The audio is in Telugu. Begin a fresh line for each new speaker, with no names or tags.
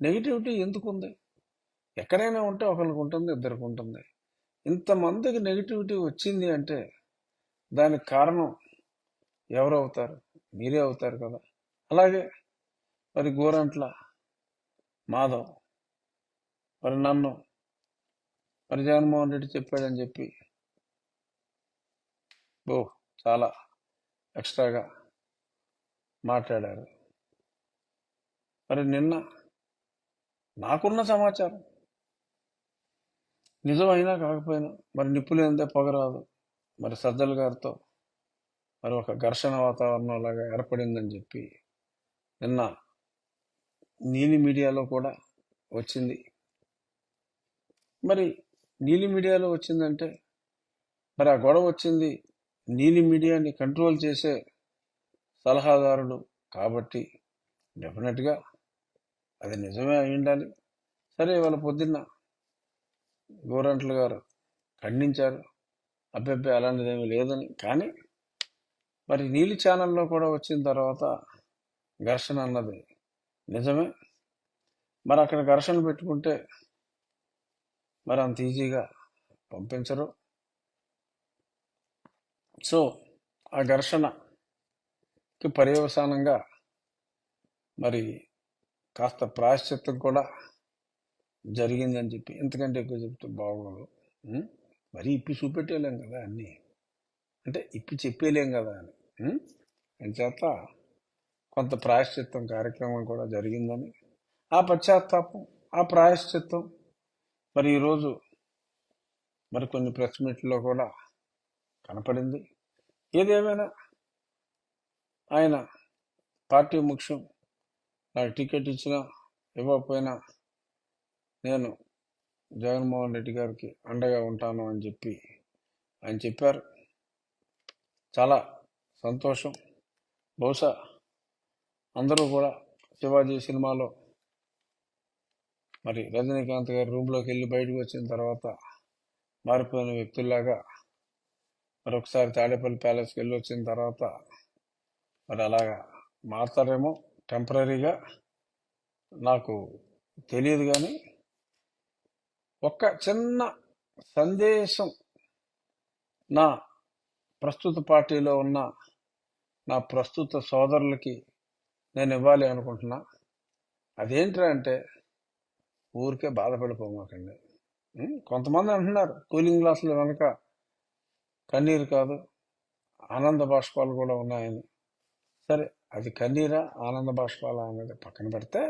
నెగిటివిటీ ఎందుకు ఉంది ఎక్కడైనా ఉంటే ఒకరికి ఉంటుంది ఇద్దరికి ఉంటుంది. ఇంతమందికి నెగిటివిటీ వచ్చింది అంటే దానికి కారణం ఎవరు అవుతారు? మీరే అవుతారు కదా. అలాగే మరి గోరంట్ల మాధవ్ మరి నన్ను మరి జగన్మోహన్ రెడ్డి చెప్పాడని చెప్పి ఓ చాలా ఎక్స్ట్రాగా మాట్లాడారు. మరి నిన్న నాకున్న సమాచారం. నిజమైనా కాకపోయినా మరి నిప్పులేందే పొగరాదు. మరి సజ్జల గారితో మరి ఒక ఘర్షణ వాతావరణం లాగా ఏర్పడిందని చెప్పి నిన్న నీలి మీడియాలో కూడా వచ్చింది. మరి నీలి మీడియాలో వచ్చిందంటే మరి ఆ గొడవ వచ్చింది నీలి మీడియాని కంట్రోల్ చేసే సలహాదారుడు కాబట్టి డెఫినెట్గా అది నిజమే అయి ఉండాలి సరే వాళ్ళ పొద్దున్న గోరంట్ల గారు ఖండించారు. అబ్బెబ్బే అలాంటిదేమీ లేదని. కానీ మరి నీలి ఛానల్లో కూడా వచ్చిన తర్వాత ఘర్షణ అన్నది నిజమే. మరి అక్కడ ఘర్షణ పెట్టుకుంటే మరి అంత ఈజీగా పంపించరు. సో ఆ ఘర్షణకి పర్యవసానంగా మరి కాస్త ప్రాయశ్చిత్తం కూడా జరిగిందని చెప్పి ఇంతకంటే ఎక్కువ చెప్తే బాగోదు. మరీ ఇప్పి చూపెట్టేలేం కదా అన్నీ. అంటే ఇప్పి చెప్పేలేం కదా అని. అంచేత కొంత ప్రాయశ్చిత్తం కార్యక్రమం కూడా జరిగిందని. ఆ పశ్చాత్తాపం ఆ ప్రాయశ్చిత్తం మరి ఈరోజు మరి కొన్ని ప్రెస్ మీట్లో కూడా కనపడింది. ఏదేమైనా ఆయన పార్టీ ముఖ్యం నాకు టికెట్ ఇచ్చినా ఇవ్వకపోయినా నేను జగన్మోహన్ రెడ్డి గారికి అండగా ఉంటాను అని చెప్పి ఆయన చెప్పారు. చాలా సంతోషం. బహుశా అందరూ కూడా శివాజీ సినిమాలో మరి రజనీకాంత్ గారి రూమ్లోకి వెళ్ళి బయటకు వచ్చిన తర్వాత మారిపోయిన వ్యక్తుల్లాగా మరొకసారి తాడేపల్లి ప్యాలెస్కి వెళ్ళి వచ్చిన తర్వాత మరి అలాగా మారుతారేమో టెంపరీగా నాకు తెలియదు కానీ ఒక్క చిన్న సందేశం నా ప్రస్తుత పార్టీలో ఉన్న నా ప్రస్తుత సోదరులకి నేను ఇవ్వాలి అనుకుంటున్నా. అదేంట్రా అంటే ఊరికే బాధపడిపోమాకండి. కొంతమంది అంటున్నారు కూలింగ్ గ్లాసులు వెనక కన్నీరు కాదు ఆనంద బాష్పాలు కూడా ఉన్నాయని. సరే అది కన్నీరా ఆనంద బాష్పాలా అనేది పక్కన పెడితే